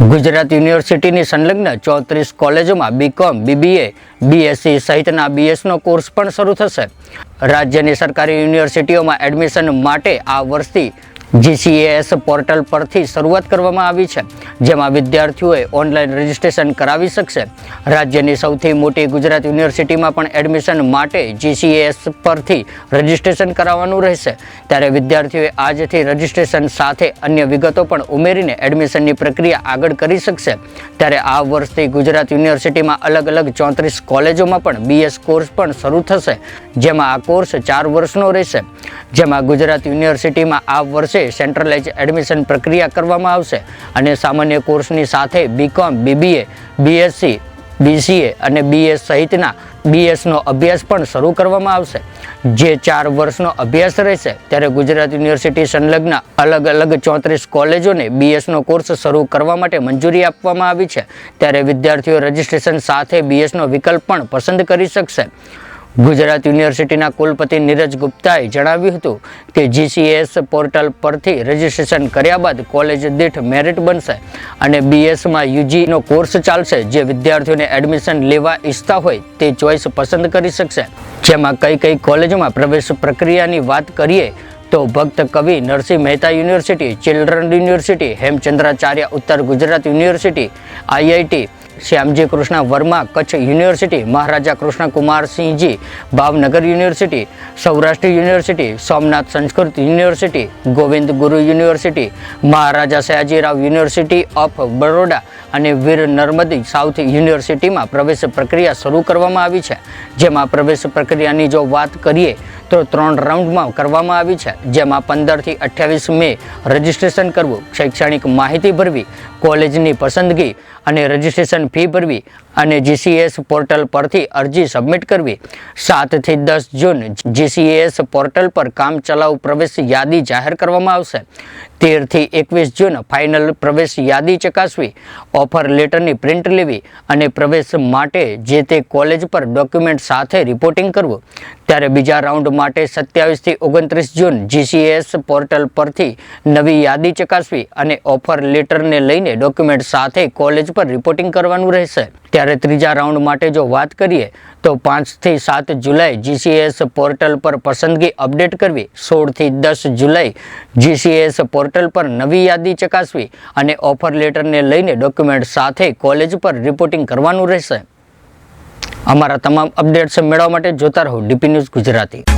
ગુજરાત યુનિવર્સિટીની સંલગ્ન ચોત્રીસ કોલેજોમાં બીકોમ બીબીએ બીએસસી સહિતના બીએસનો કોર્સ પણ શરૂ થશે. રાજ્યની સરકારી યુનિવર્સિટીઓમાં એડમિશન માટે આ વર્ષથી જીસીએએસ પોર્ટલ પરથી શરૂઆત કરવામાં આવી છે. જેમાં વિદ્યાર્થીઓએ ઓનલાઈન રજિસ્ટ્રેશન કરાવી શકશે. રાજ્યની સૌથી મોટી ગુજરાત યુનિવર્સિટીમાં પણ એડમિશન માટે જીસીએસ પરથી રજિસ્ટ્રેશન કરાવવાનું રહેશે. ત્યારે વિદ્યાર્થીઓએ આજથી રજિસ્ટ્રેશન સાથે અન્ય વિગતો પણ ઉમેરીને એડમિશનની પ્રક્રિયા આગળ કરી શકશે. ત્યારે આ વર્ષથી ગુજરાત યુનિવર્સિટીમાં અલગ અલગ ચોત્રીસ કોલેજોમાં પણ બીએસ કોર્સ પણ શરૂ થશે, જેમાં આ કોર્સ ચાર વર્ષનો રહેશે. જેમાં ગુજરાત યુનિવર્સિટીમાં આ વર્ષે સેન્ટ્રલાઇઝ એડમિશન પ્રક્રિયા કરવામાં આવશે અને સામાન્ય કોર્સની સાથે બીકોમ બીબીએ બીએસસી બીસીએ અને બીએસ સહિતના બીએસનો અભ્યાસ પણ શરૂ કરવામાં આવશે. જે ચાર વર્ષનો અભ્યાસ રહેશે, ત્યારે ગુજરાત યુનિવર્સિટી સંલગ્ન અલગ અલગ ચોત્રીસ કોલેજોને બીએસનો કોર્સ શરૂ કરવા માટે મંજૂરી આપવામાં આવી છે. ત્યારે વિદ્યાર્થીઓ રજિસ્ટ્રેશન સાથે બીએસનો વિકલ્પ પણ પસંદ કરી શકશે. ગુજરાત યુનિવર્સિટીના કુલપતિ નીરજ ગુપ્તાએ જણાવ્યું હતું કે જીસીએસ પોર્ટલ પરથી રજિસ્ટ્રેશન કર્યા બાદ કોલેજ દીઠ મેરિટ બનશે અને બીએસમાં યુજીનો કોર્સ ચાલશે. જે વિદ્યાર્થીઓને એડમિશન લેવા ઈચ્છતા હોય તે ચોઈસ પસંદ કરી શકશે. જેમાં કઈ કઈ કોલેજોમાં પ્રવેશ પ્રક્રિયાની વાત કરીએ તો Bhakta Kavi Narsinh Mehta university, children university, Hemchandracharya, Uttar Gujarat university, IIT Shyamji Krishna Varma Kutch university, Maharaja Krishna Kumarsinhji Bhavnagar university, Saurashtra university, Somnath Sanskrit university, Govind Guru university, Maharaja Sayajirao university of Baroda અને Veer Narmada south યુનિવર્સિટીમાં પ્રવેશ પ્રક્રિયા શરૂ કરવામાં આવી છે. જેમાં પ્રવેશ પ્રક્રિયાની જો વાત કરીએ તો ત્રણ રાઉન્ડમાં કરવામાં આવી છે, જેમાં પંદરથી અઠ્યાવીસ મે રજિસ્ટ્રેશન કરવું, શૈક્ષણિક માહિતી ભરવી, કોલેજની પસંદગી અને રજિસ્ટ્રેશન ફી ભરવી અને જીસીએસ પોર્ટલ પરથી અરજી સબમિટ કરવી. સાતથી દસ જૂન જીસીએસ પોર્ટલ પર કામ ચલાઉ પ્રવેશ યાદી જાહેર કરવામાં આવશે. તેરથી એકવીસ જૂન ફાઇનલ પ્રવેશ યાદી ચકાસવી, ઓફર લેટરની પ્રિન્ટ લેવી અને પ્રવેશ માટે જે તે કોલેજ પર ડોક્યુમેન્ટ સાથે રિપોર્ટિંગ કરવું. ત્યારે બીજા રાઉન્ડ માટે સત્યાવીસથી ઓગણત્રીસ જૂન જીસીએસ પોર્ટલ પરથી નવી યાદી ચકાસવી અને ઓફર લેટરને લઈને ડોક્યુમેન્ટ સાથે કોલેજ પર રિપોર્ટિંગ કરવાનું રહેશે. ત્યારે ત્રીજા રાઉન્ડ માટે જો વાત કરીએ, તો પાંચથી સાત જુલાઈ જીસીએસ પોર્ટલ પર પસંદગી અપડેટ કરવી, સોળથી દસ જુલાઈ જીસીએસ પોર્ટલ પર નવી યાદી ચકાસવી અને ઓફર લેટરને લઈને ડોક્યુમેન્ટ સાથે કોલેજ પર રિપોર્ટિંગ કરવાનું રહેશે. અમારા તમામ અપડેટ્સ મેળવવા માટે જોતા રહો DP news Gujarati.